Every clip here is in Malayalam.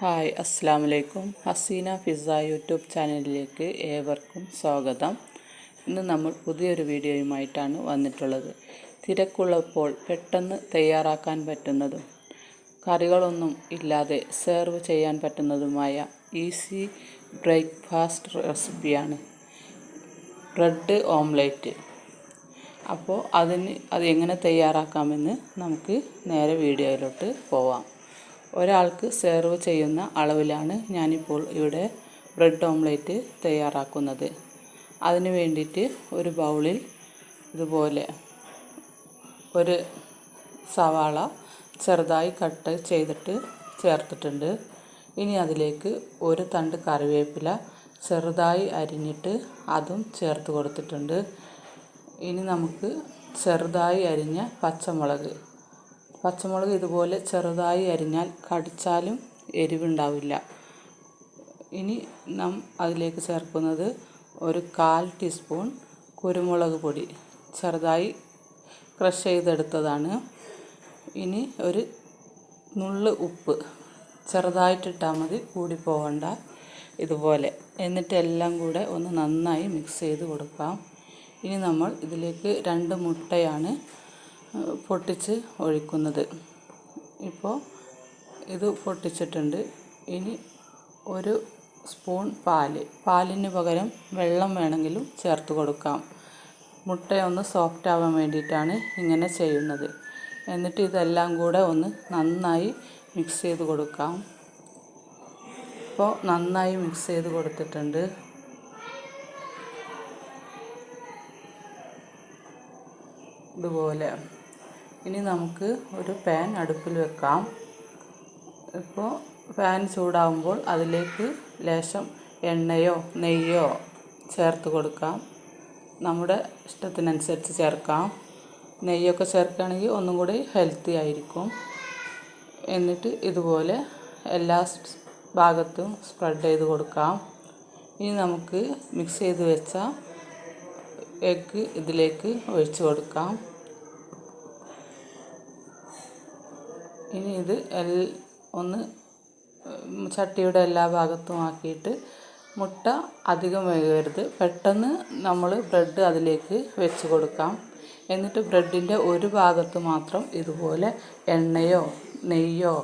ഹായ് അസ്സാം വലൈക്കും ഹസീന ഫിസ യൂട്യൂബ് ചാനലിലേക്ക് ഏവർക്കും സ്വാഗതം. ഇന്ന് നമ്മൾ പുതിയൊരു വീഡിയോയുമായിട്ടാണ് വന്നിട്ടുള്ളത്. തിരക്കുള്ളപ്പോൾ പെട്ടെന്ന് തയ്യാറാക്കാൻ പറ്റുന്നതും കറികളൊന്നും ഇല്ലാതെ സെർവ് ചെയ്യാൻ പറ്റുന്നതുമായ ഈസി ബ്രേക്ക്ഫാസ്റ്റ് റെസിപ്പിയാണ് ബ്രെഡ് ഓംലേറ്റ്. അപ്പോൾ അതിന് അത് എങ്ങനെ തയ്യാറാക്കാമെന്ന് നമുക്ക് നേരെ വീഡിയോയിലോട്ട് പോവാം. ഒരാൾക്ക് സെർവ് ചെയ്യുന്ന അളവിലാണ് ഞാനിപ്പോൾ ഇവിടെ ബ്രെഡ് ഓംലേറ്റ് തയ്യാറാക്കുന്നത്. അതിന് വേണ്ടിയിട്ട് ഒരു ബൗളിൽ ഇതുപോലെ ഒരു സവാള ചെറുതായി കട്ട് ചെയ്തിട്ട് ചേർത്തിട്ടുണ്ട്. ഇനി അതിലേക്ക് ഒരു തണ്ട് കറിവേപ്പില ചെറുതായി അരിഞ്ഞിട്ട് അതും ചേർത്ത് കൊടുത്തിട്ടുണ്ട്. ഇനി നമുക്ക് ചെറുതായി അരിഞ്ഞ പച്ചമുളക് പച്ചമുളക് ഇതുപോലെ ചെറുതായി അരിഞ്ഞാൽ കടിച്ചാലും എരിവുണ്ടാവില്ല. ഇനി നാം അതിലേക്ക് ചേർക്കുന്നത് ഒരു കാൽ ടീസ്പൂൺ കുരുമുളക് പൊടി. ചെറുതായി ക്രഷ് ചെയ്തെടുത്തതാണ്. ഇനി ഒരു നുള്ള് ഉപ്പ്. ചെറുതായിട്ടിട്ടാൽ മതി കൂടി പോകണ്ട ഇതുപോലെ. എന്നിട്ട് എല്ലാം കൂടെ ഒന്ന് നന്നായി മിക്സ് ചെയ്ത് കൊടുക്കാം. ഇനി നമ്മൾ ഇതിലേക്ക് രണ്ട് മുട്ടയാണ് പൊട്ടിച്ച് ഒഴിക്കുന്നത്. ഇപ്പോൾ ഇത് പൊട്ടിച്ചിട്ടുണ്ട്. ഇനി ഒരു സ്പൂൺ പാൽ. പാലിന് പകരം വെള്ളം വേണമെങ്കിലും ചേർത്ത് കൊടുക്കാം. മുട്ടയൊന്ന് സോഫ്റ്റ് ആവാൻ വേണ്ടിയിട്ടാണ് ഇങ്ങനെ ചെയ്യുന്നത്. എന്നിട്ട് ഇതെല്ലാം കൂടെ ഒന്ന് നന്നായി മിക്സ് ചെയ്ത് കൊടുക്കാം. ഇപ്പോൾ നന്നായി മിക്സ് ചെയ്ത് കൊടുത്തിട്ടുണ്ട്. ഇതുപോലെ. ഇനി നമുക്ക് ഒരു പാൻ അടുപ്പിൽ വെക്കാം. ഇപ്പോൾ പാൻ ചൂടാവുമ്പോൾ അതിലേക്ക് ലേശം എണ്ണയോ നെയ്യോ ചേർത്ത് കൊടുക്കാം. നമ്മുടെ ഇഷ്ടത്തിനനുസരിച്ച് ചേർക്കാം. നെയ്യൊക്കെ ചേർക്കുകയാണെങ്കിൽ ഒന്നും കൂടി ഹെൽത്തി ആയിരിക്കും. എന്നിട്ട് ഇതുപോലെ എല്ലാ ഭാഗത്തും സ്പ്രെഡ് ചെയ്ത് കൊടുക്കാം. ഇനി നമുക്ക് മിക്സ് ചെയ്ത് വെച്ച എഗ്ഗ് ഇതിലേക്ക് ഒഴിച്ചു കൊടുക്കാം. ഇനി ഇത് എൽ ഒന്ന് ചട്ടിയുടെ എല്ലാ ഭാഗത്തും ആക്കിയിട്ട് മുട്ട അധികം വേകരുത്. പെട്ടെന്ന് നമ്മൾ ബ്രെഡ് അതിലേക്ക് വെച്ച് കൊടുക്കാം. എന്നിട്ട് ബ്രെഡിന്റെ ഒരു ഭാഗത്ത് മാത്രം ഇതുപോലെ എണ്ണയോ നെയ്യോ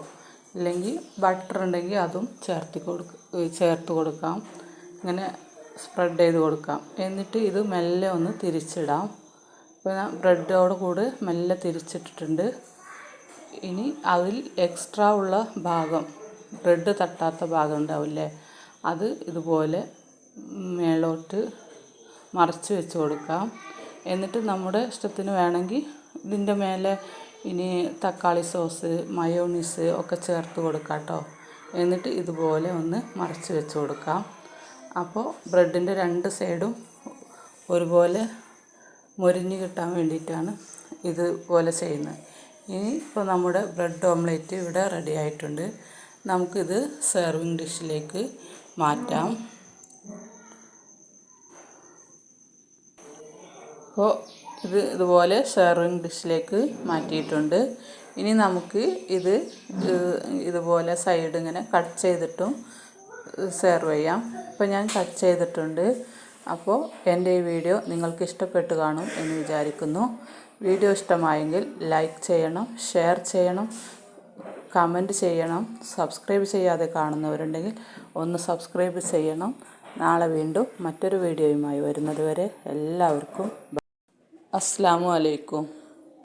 അല്ലെങ്കിൽ ബട്ടർ ഉണ്ടെങ്കിൽ അതും ചേർത്തി കൊടുക്ക ചേർത്ത് കൊടുക്കാം. ഇങ്ങനെ സ്പ്രെഡ് ചെയ്ത് കൊടുക്കാം. എന്നിട്ട് ഇത് മെല്ലെ ഒന്ന് തിരിച്ചിടാം. ഇപ്പോൾ ഞാൻ ബ്രെഡോട് കൂടി മെല്ലെ തിരിച്ചിട്ടിട്ടുണ്ട്. ഇനി അതിൽ എക്സ്ട്രാ ഉള്ള ഭാഗം ബ്രെഡ് തട്ടാത്ത ഭാഗം ഉണ്ടാവില്ലേ? അത് ഇതുപോലെ മേളോട്ട് മറച്ച് വെച്ച് കൊടുക്കാം. എന്നിട്ട് നമ്മുടെ ഇഷ്ടത്തിന് വേണമെങ്കിൽ ഇതിന്റെ മേലെ ഇനി തക്കാളി സോസ് മയോണീസ് ഒക്കെ ചേർത്ത് കൊടുക്കാം കേട്ടോ എന്നിട്ട് ഇതുപോലെ ഒന്ന് മറച്ച് വെച്ച് കൊടുക്കാം. അപ്പോൾ ബ്രെഡിന്റെ രണ്ട് സൈഡും ഒരുപോലെ മൊരിഞ്ഞ് കിട്ടാൻ വേണ്ടിയിട്ടാണ് ഇതുപോലെ ചെയ്യുന്നത്. ഇനി ഇപ്പോൾ നമ്മുടെ ബ്രെഡ് ഓംലെറ്റ് ഇവിടെ റെഡി ആയിട്ടുണ്ട്. നമുക്കിത് സെർവിങ് ഡിഷിലേക്ക് മാറ്റാം. അപ്പോൾ ഇത് ഇതുപോലെ സെർവിങ് ഡിഷിലേക്ക് മാറ്റിയിട്ടുണ്ട്. ഇനി നമുക്ക് ഇത് ഇതുപോലെ സൈഡ് ഇങ്ങനെ കട്ട് ചെയ്തിട്ടും സെർവ് ചെയ്യാം. ഇപ്പോൾ ഞാൻ കട്ട് ചെയ്തിട്ടുണ്ട്. അപ്പോൾ എന്റെ ഈ വീഡിയോ നിങ്ങൾക്ക് ഇഷ്ടപ്പെട്ട് കാണും എന്ന് വിചാരിക്കുന്നു. വീഡിയോ ഇഷ്ടമായെങ്കിൽ ലൈക്ക് ചെയ്യണം ഷെയർ ചെയ്യണം കമന്റ് ചെയ്യണം. സബ്സ്ക്രൈബ് ചെയ്യാതെ കാണുന്നവരുണ്ടെങ്കിൽ ഒന്ന് സബ്സ്ക്രൈബ് ചെയ്യണം. നാളെ വീണ്ടും മറ്റൊരു വീഡിയോയുമായി വരുന്നതുവരെ എല്ലാവർക്കും അസ്സാമു അലൈക്കും.